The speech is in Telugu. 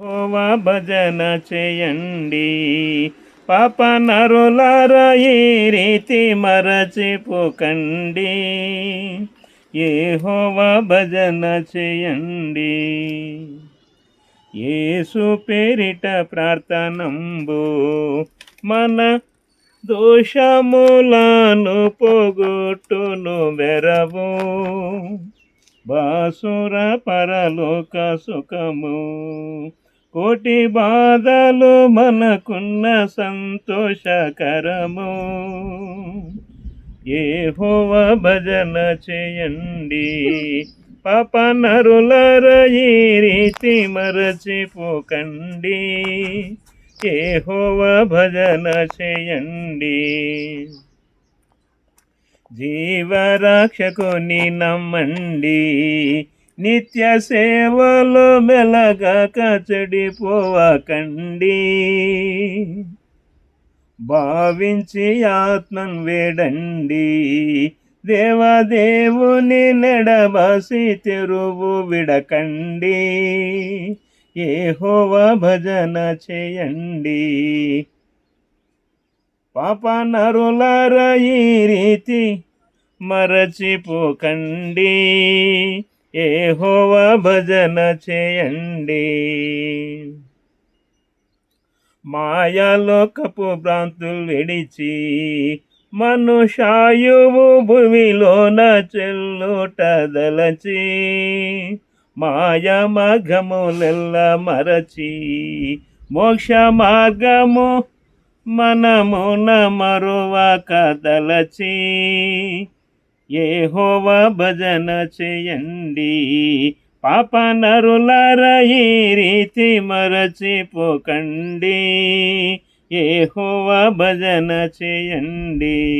హోవా భజన చేయండి. పాప నరులార ఈ రీతి మరచిపోకండి. ఏ హోవా భజన చేయండి. ఏసు పేరిట ప్రార్థనంబు మన దోషములను పోగొట్టును వెరవు. బాసుర పరలోక సుఖము కోటి బాధలు మనకున్న సంతోషకరము. ఏ హోవ భజన చేయండి. పాప నరులర ఈ రీతి మరచిపోకండి. ఏ హోవ భజన చేయండి. జీవరాక్షకుని నమ్మండి. నిత్య సేవలు మెలగక చెడిపోవకండి భావించి ఆత్మన్ వేడండి. దేవదేవుని నెడబసి తెరువు విడకండి. ఏహోవ భజన చేయండి. పాప నరులార ఈ రీతి మరచిపోకండి. ఏ హోవ భజన చేయండి. మాయాలోకపు భ్రాంతులు విడిచి మనుషాయువు భూమిలోన చెల్లుట దలచి మాయ మరచి మోక్ష మార్గము మనమున మరువ కదలచి ఏ హోవ భజన చేయండి. పాప నరులార ఈ రీతి మరచిపోకండి. ఏ హోవ భజన చేయండి.